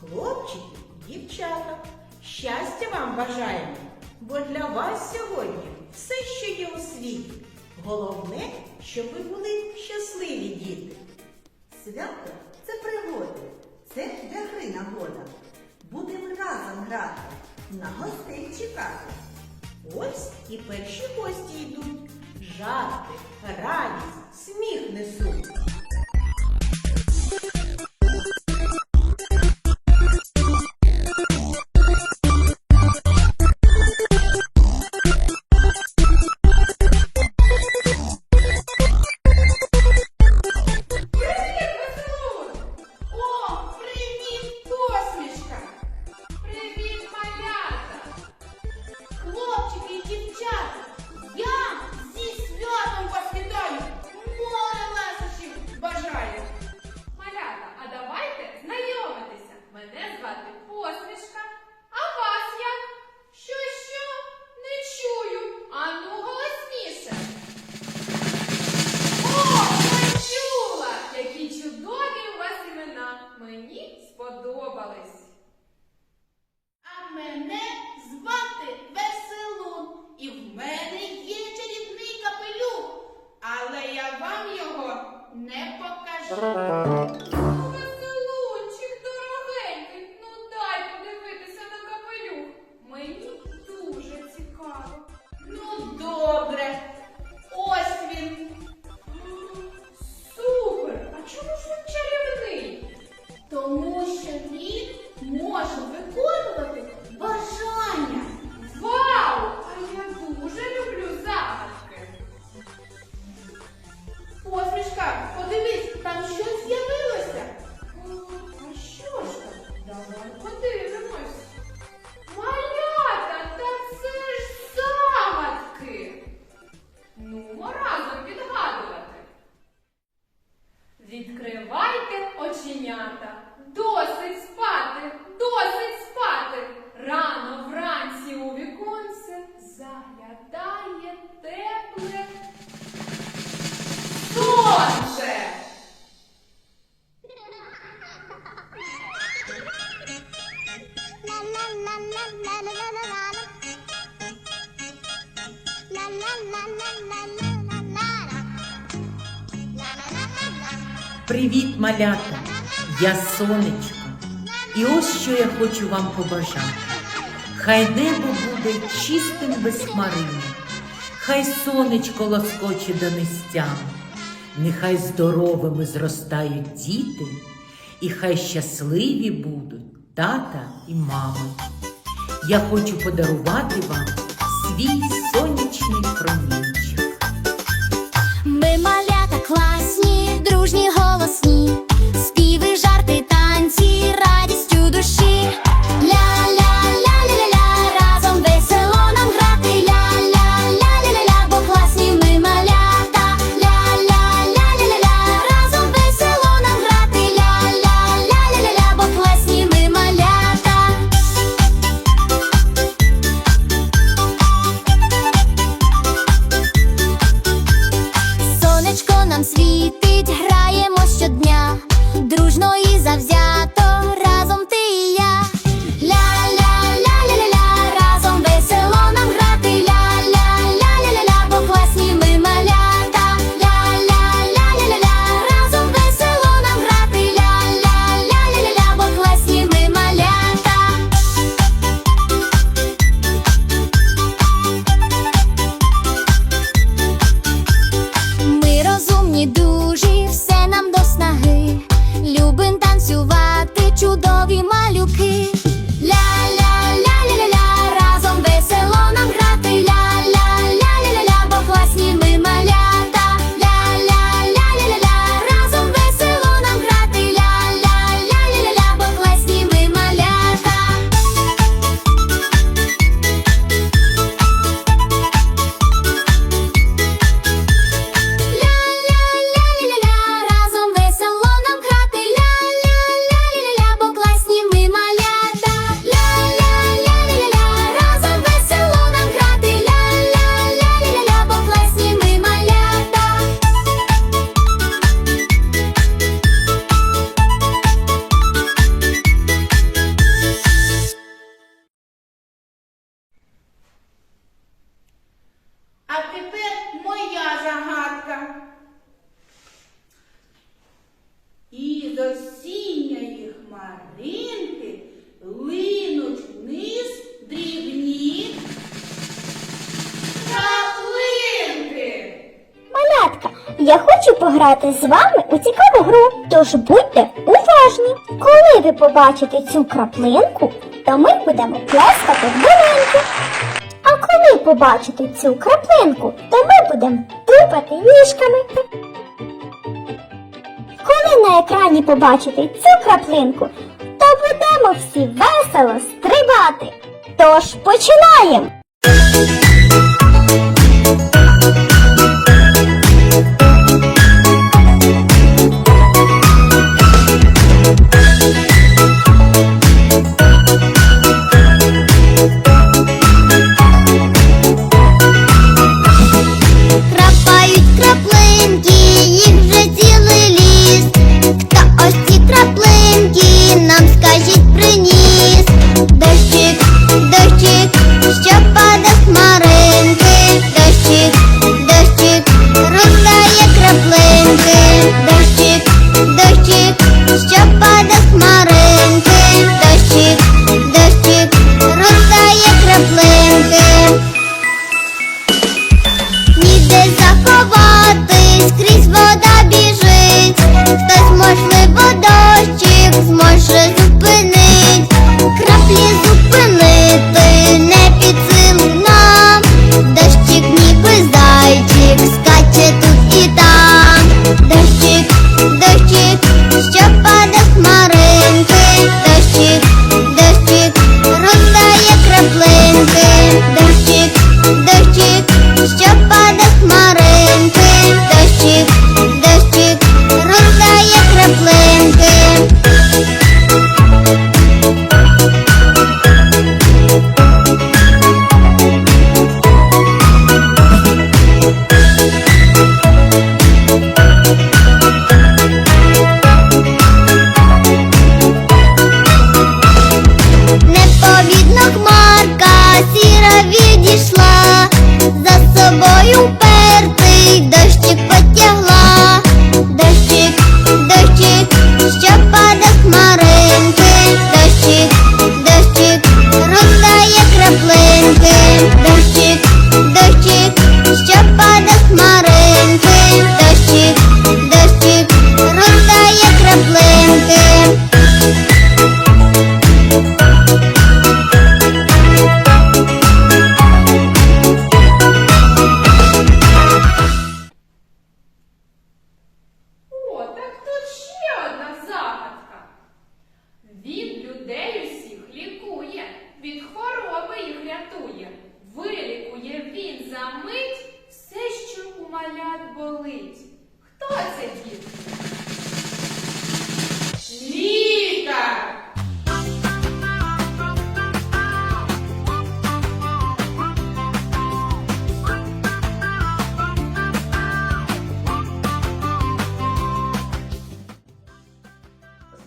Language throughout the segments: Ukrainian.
хлопчики, дівчата, щастя вам бажаємо, бо для вас сьогодні все, що є у світі. Головне, щоб ви були щасливі діти. Свято це пригоди, це для гри нагода. Будемо разом грати, на гостей чекати. Ось і перші гості йдуть. Жарти, радість, сміх несуть. Привіт, малята! Я сонечко. І ось що я хочу вам побажати. Хай небо буде чистим без хмарини, хай сонечко лоскоче донестями, нехай здоровими зростають діти, і хай щасливі будуть тата і мама. Я хочу подарувати вам свій сонячний промінчик. чудові малюки. Пограти з вами у цікаву гру, тож будьте уважні. Коли ви побачите цю краплинку, то ми будемо плескати в долоньки. А коли побачите цю краплинку, то ми будемо тупати ніжками. Коли на екрані побачите цю краплинку, то будемо всі весело стрибати. Тож починаємо! Болить. Хто це дід? Лікар!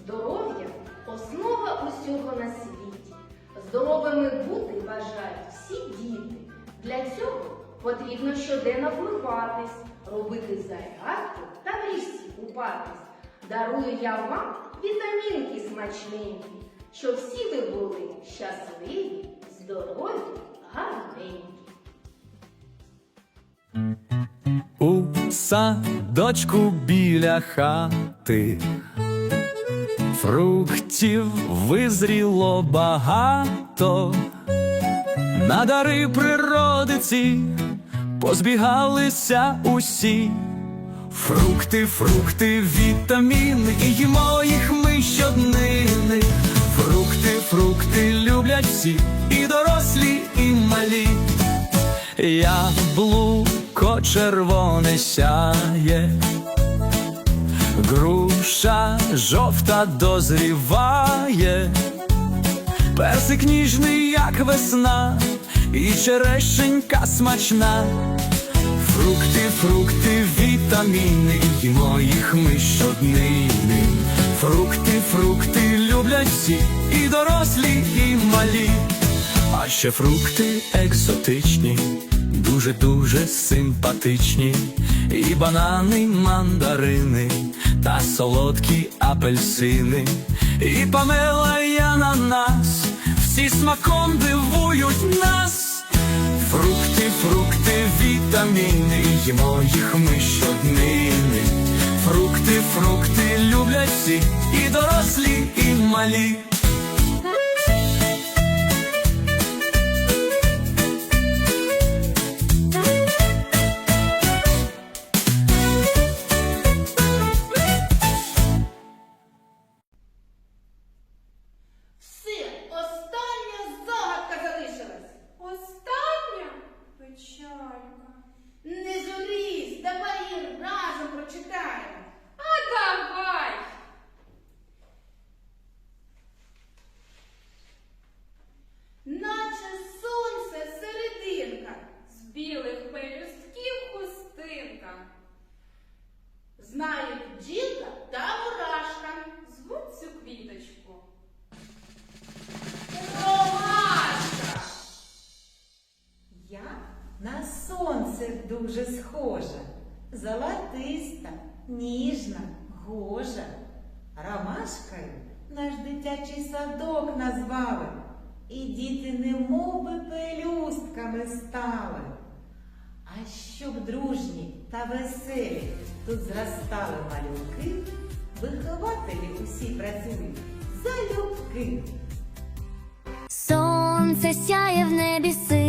Здоров'я основа усього на світі. Здоровими бути бажають всі діти. Для цього потрібно щоденно вмиватись, робити зарядку та в річці купатись. Дарую я вам вітамінки смачненькі, щоб всі ви були щасливі, здорові, гарненькі. У садочку біля хати Фруктів визріло багато, на дари природи ці позбігалися усі. Фрукти, фрукти, вітаміни, і їмо їх ми щоднини. Фрукти, фрукти люблять всі, і дорослі, і малі. Яблуко червоне сяє, груша жовта дозріває, персик ніжний, як весна, і черешенька смачна. Фрукти, фрукти, вітаміни, і моїх ми щоднини. Фрукти, фрукти люблять всі, і дорослі, і малі. А ще фрукти екзотичні, дуже-дуже симпатичні, і банани, мандарини, та солодкі апельсини, і памела, і ананас, всі смаком дивують нас. Фрукти, фрукти, вітаміни, їмо їх ми щоднини. Фрукти, фрукти люблять всі, і дорослі, і малі. Я на сонце дуже схожа, золотиста, ніжна, гожа. Ромашкою наш дитячий садок назвали, і діти немов би пелюстками стали. А щоб дружні та веселі тут зростали малюки, вихователі усі працюють залюбки. Сонце сяє в небі синім,